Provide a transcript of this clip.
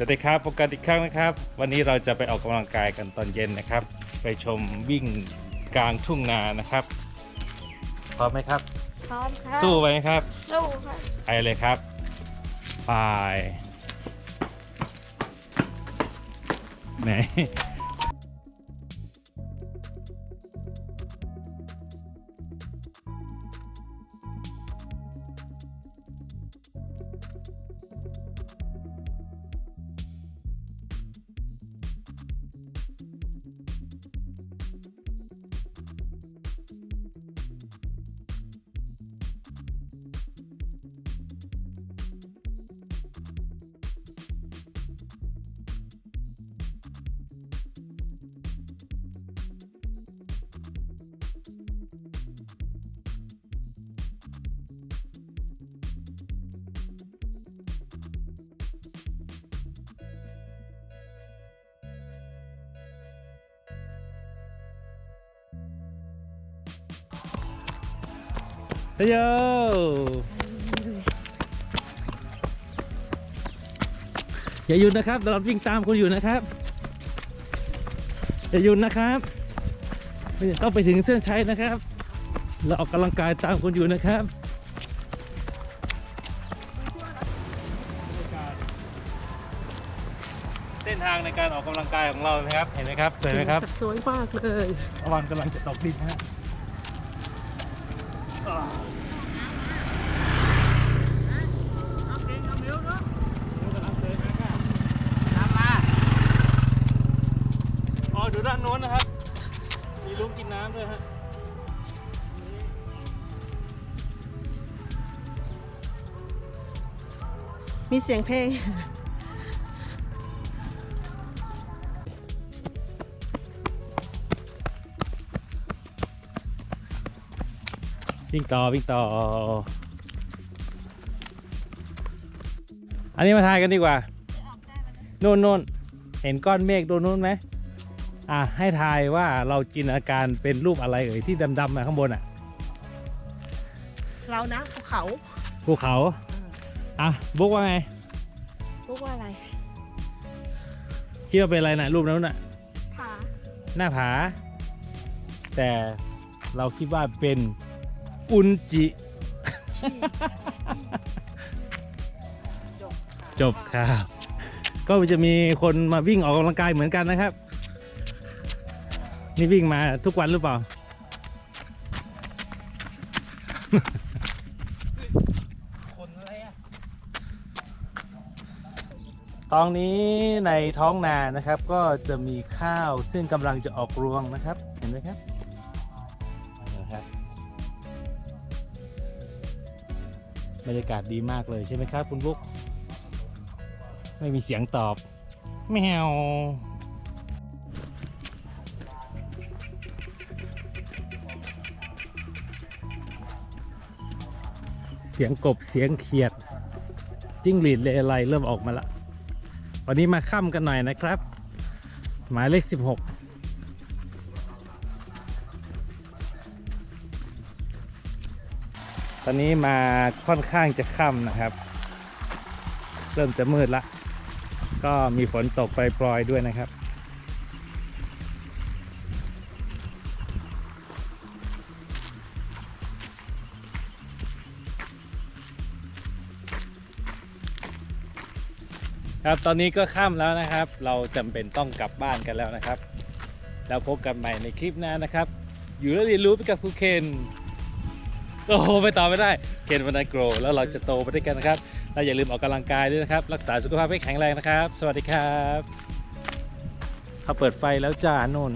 สวัสดีครับพบกันอีกครั้งนะครับ วันนี้เราจะไปออกกำลังกายกันตอนเย็นนะครับ ไปชมวิ่งกลางทุ่งนานะครับ พร้อมไหมครับ พร้อมครับสู้ไปไหมครับ สู้ครับไปเลยครับไปไหน เฮ้ยโยอย่าหยุดนะครับเราวิ่งตามคุณอยู่นะครับ อย่าหยุดนะครับต้องไปถึงเส้นชัยนะครับ เราออกกำลังกายตามคุณอยู่นะครับเส้นทางในการออกกำลังกายของเรานะครับ เห็นไหมครับสวยไหมครับสวยมากเลยตะวันกำลังจะตกดินนะ ฮะอ๋อดูด้านโน้นนะครับ มีลุงกินน้ำด้วยฮะมีเสียงเพลง วิ่งต่อวิ่งต่อ อันนี้มาทายกันดีกว่าโน่นโน่นเห็นก้อนเมฆโดนนู้นไหมอะให้ทายว่าเราจินตนาการเป็นรูปอะไรเอ่ยที่ดำๆมาข้างบนอะ เรานะภูเขาภูเขา อะบุ๊กว่าไงพูดว่าอะไรคิดว่าเป็นอะไรนะรูปนั้นน่ะขาหน้าผา แต่เราคิดว่าเป็น อุนจิ จบครับก็จะมีคนมาวิ่งออกกำลังกายเหมือนกันนะครับ นี่วิ่งมาทุกวันหรือเปล่า ตอนนี้ในท้องนานะครับ ก็จะมีข้าวซึ่งกำลังจะออกรวงนะครับ เห็นไหมครับ บรรยากาศดีมากเลยใช่ไหมครับ คุณบุ๊กไม่มีเสียงตอบแมวเสียงกบเสียงเขียด จิ้งหรีดเลไลเริ่มออกมาละ วันนี้มาค่ำกันหน่อยนะครับ หมายเลข 16 อนนี้มาค่อนข้างจะค่ำนะครับ เริ่มจะมืดละ ก็มีฝนตกไปปลอยๆด้วยนะครับ ครับตอนนี้ก็ค่ำแล้วนะครับ เราจำเป็นต้องกลับบ้านกันแล้วนะครับ แล้วพบกันใหม่ในคลิปหน้านะครับ อยู่แล้วเรียนรู้ไปกับครูเคน โอ้โหไปต่อไม่ได้เคนวันนัโกรแล้วเราจะโตไปด้วยกันนะครับและอย่าลืมออกกำลังกายด้วยนะครับ รักษาสุขภาพให้แข็งแรงนะครับ สวัสดีครับเขาเปิดไฟแล้วจ้าโน่น